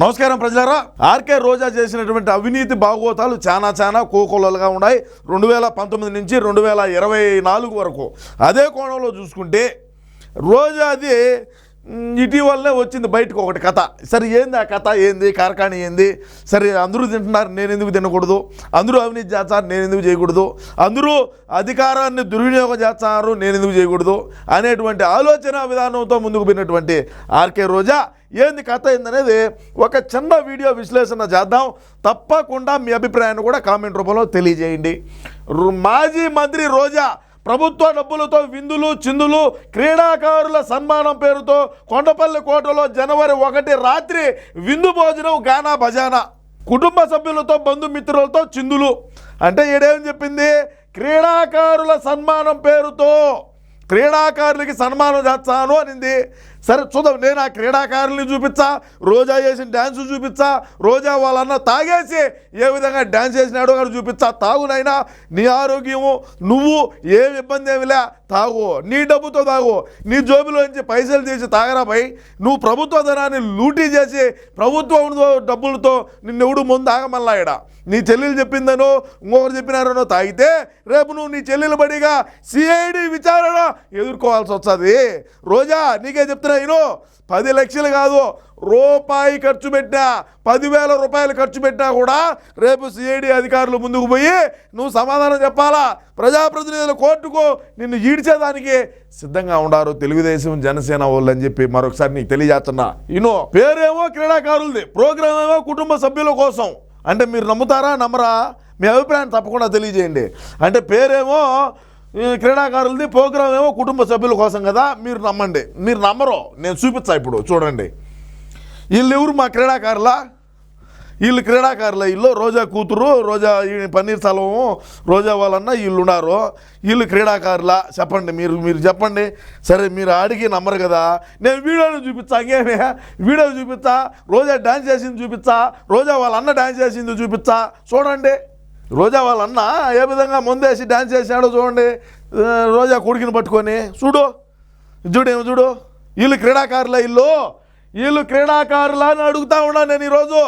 నమస్కారం ప్రజలారా. ఆర్కే రోజా చేసినటువంటి అవినీతి భాగోతాలు చాలా చాలా కోకొల్లలుగా ఉన్నాయి. రెండు వేల పంతొమ్మిది నుంచి రెండు వేల ఇరవై నాలుగు వరకు. అదే కోణంలో చూసుకుంటే రోజాది ఇటీవలనే వచ్చింది బయటకు ఒకటి కథ. సరే ఏంది ఆ కథ? ఏంది? కార్ఖానీ ఏంది? సరే అందరూ తింటున్నారు నేను ఎందుకు తినకూడదు? అందరూ అవినీతి చేస్తారు నేను ఎందుకు చేయకూడదు? అందరూ అధికారాన్ని దుర్వినియోగం చేస్తున్నారు నేను ఎందుకు చేయకూడదు? అనేటువంటి ఆలోచన విధానంతో ముందుకు పోయినటువంటి ఆర్కే రోజా. ఏంది కథ ఏందనేది ఒక చిన్న వీడియో విశ్లేషణ చేద్దాం. తప్పకుండా మీ అభిప్రాయాన్ని కూడా కామెంట్ రూపంలో తెలియజేయండి. రు- మాజీ మంత్రి రోజా ప్రభుత్వ డబ్బులతో విందులు చిందులు క్రీడాకారుల సన్మానం పేరుతో కొండపల్లి కోటలో జనవరి ఒకటి రాత్రి విందు భోజనం గానా భజానా. కుటుంబ సభ్యులతో బంధుమిత్రులతో చిందులు. అంటే ఈడేం చెప్పింది? క్రీడాకారుల సన్మానం పేరుతో. క్రీడాకారులకి సన్మానం చేస్తాను అనింది. సరే చూద్దాం నేను ఆ క్రీడాకారుల్ని చూపించా రోజా చేసిన డ్యాన్స్ చూపించా రోజా వాళ్ళన్న తాగేసి ఏ విధంగా డ్యాన్స్ చేసినాడో కానీ చూపించా తాగునైనా నీ ఆరోగ్యము నువ్వు ఏం ఇబ్బంది ఏమిలే తాగు. నీ డబ్బుతో తాగు. నీ జోబులోంచి పైసలు తీసి తాగరా పై నువ్వు ప్రభుత్వ ధనాన్ని లూటీ చేసి ప్రభుత్వం డబ్బులతో నిన్నెవడు ముందు ఆగమల్లా నీ చెల్లెలు చెప్పిందనో ఇంకొకరు చెప్పినారనో తాగితే రేపు నువ్వు నీ చెల్లెలు బడిగా సిఐడి విచారణ ఎదుర్కోవాల్సి వస్తుంది. రోజా నీకే చెప్తున్నా ఇను పది లక్షలు కాదు రూపాయి ఖర్చు పెట్టినా పదివేల రూపాయలు ఖర్చు పెట్టినా కూడా రేపు సిఐడి అధికారులు ముందుకు పోయి నువ్వు సమాధానం చెప్పాలా? ప్రజాప్రతినిధుల కోర్టుకు నిన్ను ఈడ్చేదానికి సిద్ధంగా ఉండారు తెలుగుదేశం జనసేన వాళ్ళు అని చెప్పి మరొకసారి నీకు తెలియజేస్తున్నా. ఇనో పేరేమో క్రీడాకారులది ప్రోగ్రామ్ ఏమో కుటుంబ సభ్యుల కోసం. అంటే మీరు నమ్ముతారా నమ్మరా? మీ అభిప్రాయం తప్పకుండా తెలియజేయండి. అంటే పేరేమో క్రీడాకారులది ప్రోగ్రామ్ ఏమో కుటుంబ సభ్యుల కోసం కదా మీరు నమ్మండి. మీరు నమ్మరు? నేను చూపించా ఇప్పుడు చూడండి. వీళ్ళు ఎవరు మా క్రీడాకారులా? వీళ్ళు క్రీడాకారుల వీళ్ళు రోజా కూతురు రోజా పన్నీర్ సెలవు రోజా వాళ్ళన్న వీళ్ళు ఉన్నారు వీళ్ళు క్రీడాకారులా? చెప్పండి మీరు మీరు చెప్పండి. సరే మీరు అడిగి నమ్మరు కదా. నేను వీడియోని చూపించా ఇంకేమే? వీడియో చూపించా రోజా డ్యాన్స్ చేసింది చూపించా రోజా వాళ్ళ అన్న డ్యాన్స్ చేసింది చూపించా చూడండి. రోజా వాళ్ళ అన్న ఏ విధంగా ముందేసి డ్యాన్స్ చేశాడో చూడండి. రోజా కొడుకుని పట్టుకొని చూడు చూడేమి చూడు వీళ్ళు క్రీడాకారుల ఇల్లు వీళ్ళు క్రీడాకారులా అని అడుగుతా ఉన్నాను నేను ఈరోజు.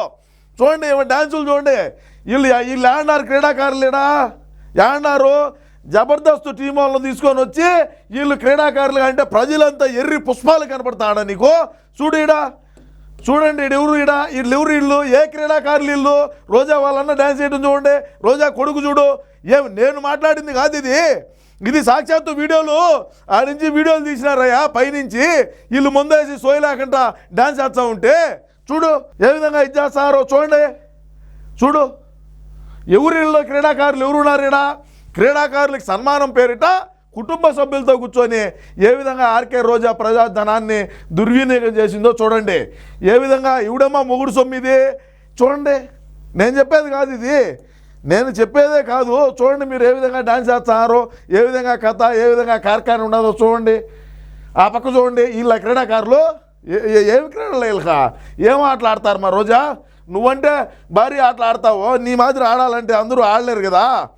చూడండి ఏమో డ్యాన్సులు చూడండి. వీళ్ళు వీళ్ళు ఏడన్నారు క్రీడాకారులేనా? ఏడన్నారు జబర్దస్త్ టీం వాళ్ళని తీసుకొని వచ్చి వీళ్ళు క్రీడాకారులు అంటే ప్రజలంతా ఎర్రి పుష్పాలు కనపడతాడా నీకు? చూడు ఈడా. చూడండి ఎవరు ఈడ వీళ్ళు ఎవరు ఇల్లు ఏ క్రీడాకారులు ఇల్లు రోజా వాళ్ళన్న డ్యాన్స్ చేయడం చూడండి రోజా కొడుకు చూడు ఏం నేను మాట్లాడింది కాదు ఇది. ఇది సాక్షాత్తు వీడియోలు ఆ నుంచి వీడియోలు తీసినారయ్యా పైనుంచి. వీళ్ళు ముందేసి సోయలేకుండా డ్యాన్స్ చేస్తా ఉంటే చూడు ఏ విధంగా ఇది చేస్తారో చూడండి. చూడు ఎవరిలో క్రీడాకారులు ఎవరున్నారు ఈడ? క్రీడాకారులకు సన్మానం పేరిట కుటుంబ సభ్యులతో కూర్చొని ఏ విధంగా ఆర్కే రోజా ప్రజాధనాన్ని దుర్వినియోగం చేసిందో చూడండి. ఏ విధంగా ఇవిడమ్మా మొగుడు సొమ్మిది? చూడండి. నేను చెప్పేది కాదు ఇది. నేను చెప్పేదే కాదు. చూడండి మీరు ఏ విధంగా డాన్స్ చేస్తున్నారు ఏ విధంగా కథ ఏ విధంగా కార్ఖాన ఉన్నదో చూడండి. ఆ పక్క చూడండి వీళ్ళ క్రీడాకారులు ఏ- ఏమి క్రీడలు వీళ్ళకా? ఏం ఆటలు ఆడతారు మా రోజా? నువ్వంటే భారీ ఆటలు ఆడతావు నీ మాదిరి ఆడాలంటే అందరూ ఆడలేరు కదా.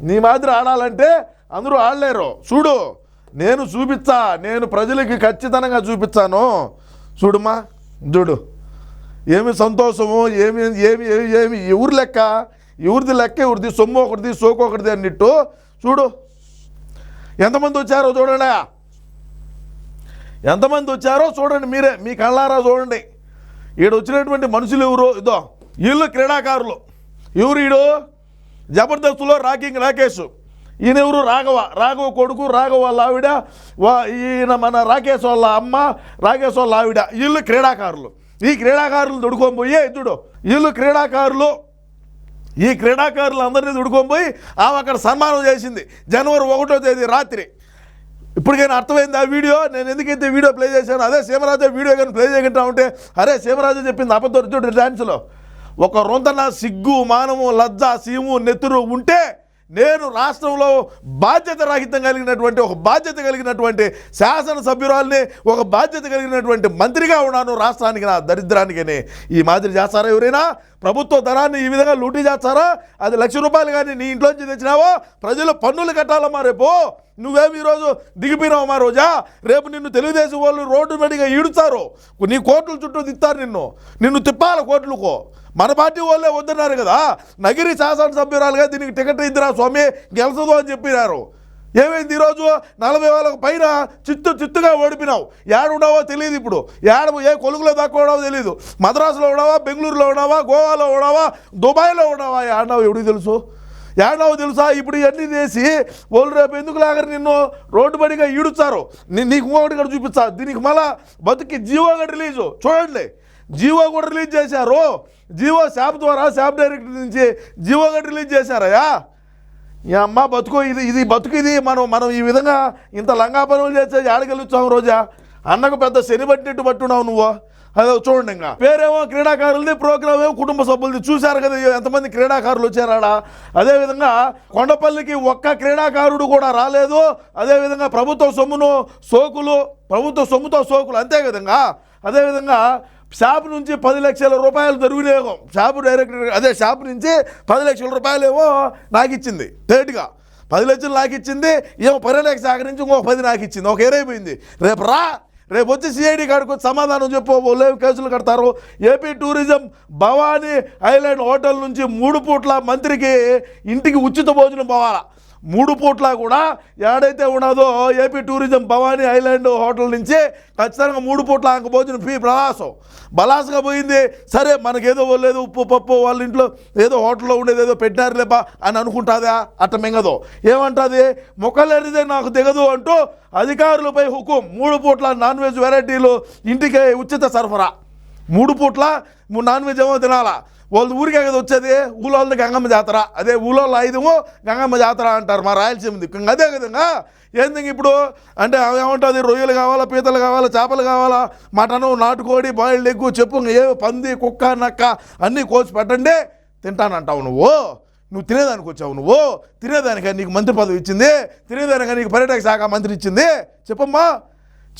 నీ మాదిరి ఆడాలంటే అందరూ ఆడలేరు. చూడు నేను చూపిస్తా నేను ప్రజలకి ఖచ్చితంగా చూపిస్తాను. చూడుమా చూడు. ఏమి సంతోషము ఏమి ఏమి ఏమి ఎవరి లెక్క ఎవరిది లెక్క ఎవరిది సొమ్ము ఒకటిది సోకు ఒకటిది అన్నిట్టు. చూడు ఎంతమంది వచ్చారో చూడండి. ఎంతమంది వచ్చారో చూడండి మీరే మీ కళ్ళారా చూడండి. ఈడ వచ్చినటువంటి మనుషులు ఎవరు? ఇదో వీళ్ళు క్రీడాకారులు. ఎవరు ఈడు? జబర్దస్త్లో రాకింగ్ రాకేష్. ఈయన ఎవరు రాఘవ. రాఘవ కొడుకు రాఘవ వాళ్ళ ఆవిడ వా- ఈయన మన రాకేష్ వాళ్ళ అమ్మ రాకేష్ వాళ్ళ ఆవిడ వీళ్ళు క్రీడాకారులు. ఈ క్రీడాకారులు దొడుకొని పోయే ఇద్దుడు వీళ్ళు క్రీడాకారులు ఈ క్రీడాకారులు అందరినీ దుడుకొని పోయి ఆమె అక్కడ సన్మానం చేసింది. జనవరి ఒకటో తేదీ రాత్రి. ఇప్పటికైనా అర్థమైంది ఆ వీడియో? నేను ఎందుకైతే వీడియో ప్లే చేశాను అదే సీమరాజు వీడియో కానీ ప్లే చేయకుండా ఉంటే అరే సీమరాజు చెప్పింది అబద్ధం డాన్స్లో డ్యాన్స్లో ఒక రొంతన సిగ్గు మానము లజ్జ సీము నెత్తురు ఉంటే నేను రాష్ట్రంలో బాధ్యత రహితం కలిగినటువంటి ఒక బాధ్యత కలిగినటువంటి శాసనసభ్యురాలని ఒక బాధ్యత కలిగినటువంటి మంత్రిగా ఉన్నాను రాష్ట్రానికి నా దరిద్రానికని. ఈ మాదిరి చేస్తారా ఎవరైనా? ప్రభుత్వ ధనాన్ని ఈ విధంగా లూటీ చేస్తారా? అది లక్ష రూపాయలు కానీ నీ ఇంట్లోంచి తెచ్చినావో? ప్రజలు పన్నులు కట్టాలమ్మా రేపు. నువ్వేమి ఈరోజు దిగిపోయినావు మా రోజా? రేపు నిన్ను తెలుగుదేశం వాళ్ళు రోడ్డు మీదగా ఈడుతారు. నీ కోర్టుల చుట్టూ తిత్తారు నిన్ను. నిన్ను తిప్పాలి కోర్టులకు. మన పార్టీ వాళ్ళే వద్దన్నారు కదా. నగిరి శాసనసభ్యురాలుగా దీనికి టికెట్ ఇద్దరా స్వామి? గెలుచదు అని చెప్పినారు. ఏమైంది ఈరోజు? నలభై వేలకు పైన చిత్తు చిత్తుగా ఓడిపినావు ఏడున్నావో తెలియదు ఇప్పుడు. ఏడ ఏ కొలుగులో దాకా ఉన్నావో తెలియదు. మద్రాసులో ఉన్నావా? బెంగళూరులో ఉన్నావా? గోవాలో ఉన్నావా? దుబాయ్లో ఉన్నావా? ఏడున్నావు ఎవడికి తెలుసు? ఏడవ తెలుసా? ఇప్పుడు ఇవన్నీ చేసి వాళ్ళు రేపు ఎందుకు లాగరు నిన్ను? రోడ్డు బడిగా ఈడుస్తారు. నీకు ఇంకొకటి కూడా చూపిస్తా. దీనికి మళ్ళా బతుకి జీవో కూడా రిలీజు. చూడండి. జీవో కూడా రిలీజ్ చేశారు. జీవో శాప్ ద్వారా శాప్ డైరెక్టర్ నుంచి జీవో కూడా రిలీజ్ చేశారయ్యా. ఈ అమ్మ బతుకు ఇది ఇది బతుకు ఇది మనం మనం ఈ విధంగా ఇంత లంగా పనులు చేస్తే ఆడగలుగుతాం రోజా? అన్నకు పెద్ద శని పట్టినట్టు పట్టున్నావు నువ్వు. అదే చూడండి ఇంకా. పేరేమో క్రీడాకారులది ప్రోగ్రామ్ ఏమో కుటుంబ సభ్యులది. చూశారు కదా ఎంతమంది క్రీడాకారులు వచ్చారాడ? అదేవిధంగా కొండపల్లికి ఒక్క క్రీడాకారుడు కూడా రాలేదు. అదేవిధంగా ప్రభుత్వ సొమ్మును సోకులు ప్రభుత్వ సొమ్ముతో సోకులు అంతే విధంగా అదేవిధంగా షాప్ నుంచి పది లక్షల రూపాయలు దుర్వినియోగం షాపు డైరెక్టర్ అదే షాప్ నుంచి పది లక్షల రూపాయలేమో నాకు ఇచ్చింది థర్డ్గా పది లక్షలు నాకు ఇచ్చింది ఏమో పరిలేఖ శాఖ నుంచి ఇంకొక పది నాకు ఇచ్చింది ఒక ఏరైపోయింది రేపు రా రేపు వచ్చి సిఐడి కాడికి వచ్చి సమాధానం చెప్పు లేవు కేసులు కడతారు. AP tourism Bhavani island hotel నుంచి మూడు పూట్ల మంత్రికి ఇంటికి ఉచిత భోజనం పోవాలా. మూడు పూట్ల కూడా ఏడైతే ఉన్నదో AP tourism Bhavani island hotel నుంచి ఖచ్చితంగా మూడు పూట్ల అంక భోజనం ఫీ ప్రవాసం. బలాసగా పోయింది. సరే మనకేదో లేదు ఉప్పు పప్పు వాళ్ళ ఇంట్లో ఏదో హోటల్లో ఉండేది ఏదో పెట్టినారు లేపా అని అనుకుంటుందా? అట్ట మింగదు. ఏమంటుంది? మొక్కలేనిదే నాకు దిగదు అంటూ అధికారులపై హుకుం. మూడు పూట్ల నాన్ వెజ్ వెరైటీలు ఇంటికి ఉచిత సరఫరా. మూడు పూట్ల నాన్ వెజ్ ఏమో తినాలా? వాళ్ళు ఊరికే కదా వచ్చేది ఊళ్ళోళ్ళది గంగమ్మ జాతర. అదే ఊళ్ళో ఆయుధము గంగమ్మ జాతర అంటారు మా రాయలసీమ దిక్కు ఇంకా అదే విధంగా ఏంది ఇప్పుడు అంటే అవి ఏముంటుంది రొయ్యలు కావాలా పీతలు కావాలా చేపలు కావాలా మటను నాటుకోడి బాయిల్డ్ ఎగ్గు చెప్పు ఏ పంది కుక్క నక్క అన్నీ కోసి పెట్టండి తింటానంటావు నువ్వు. నువ్వు తినేదానికి వచ్చావు నువ్వు. తినేదానిక నీకు మంత్రి పదవి ఇచ్చింది తినేదానిక నీకు పర్యాటక శాఖ మంత్రి ఇచ్చింది. చెప్పమ్మా.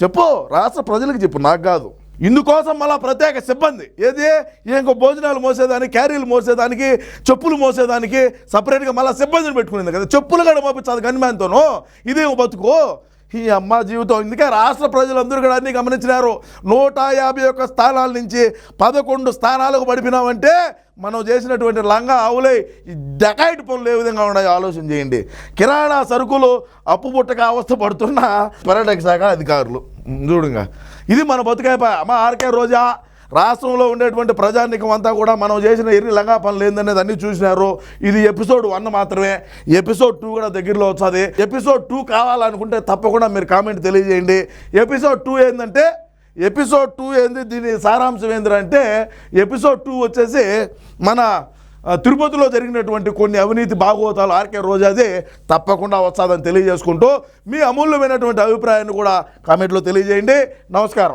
చెప్పు రాష్ట్ర ప్రజలకు చెప్పు నాకు కాదు. ఇందుకోసం మళ్ళా ప్రత్యేక సిబ్బంది. ఏది? ఇంకో భోజనాలు మోసేదానికి క్యారీలు మోసేదానికి చెప్పులు మోసేదానికి సపరేట్గా మళ్ళీ సిబ్బందిని పెట్టుకునేది కదా. చెప్పులు కూడా పంపించాలి గన్మ్యాన్తోనూ. ఇదేమో బతుకు. ఈ అమ్మ జీవితం ఇందుకే రాష్ట్ర ప్రజలందరూ కూడా అన్ని గమనించినారు. నూట యాభై ఒక్క స్థానాల నుంచి పదకొండు స్థానాలకు పడిపినామంటే మనం చేసినటువంటి లంగా ఆవులే ఈ డకాయిట్ పనులు ఏ విధంగా ఉన్నాయో ఆలోచన చేయండి. కిరాణా సరుకులు అప్పు పుట్టక అవస్థ పడుతున్న పర్యాటక శాఖ అధికారులు. చూడుగా. ఇది మన బతుకైపోయా అమ్మ ఆర్కే రోజా రాష్ట్రంలో ఉండేటువంటి ప్రజానికం అంతా కూడా మనం చేసిన ఎన్ని లంగా పనులు ఏందనేది అన్ని చూసినారు. ఇది ఎపిసోడ్ వన్ మాత్రమే. ఎపిసోడ్ టూ కూడా దగ్గరలో వస్తుంది. ఎపిసోడ్ టూ కావాలనుకుంటే తప్పకుండా మీరు కామెంట్ తెలియజేయండి. ఎపిసోడ్ టూ ఏంటంటే ఎపిసోడ్ టూ ఏంది దీని సారాంశం ఏంటంటే ఎపిసోడ్ టూ వచ్చేసి మన తిరుపతిలో జరిగినటువంటి కొన్ని అవినీతి భాగవతాలు ఆర్కే రోజాదే తప్పకుండా వస్తుందని తెలియజేసుకుంటూ మీ అమూల్యమైనటువంటి అభిప్రాయాన్ని కూడా కామెంట్లో తెలియజేయండి. నమస్కారం.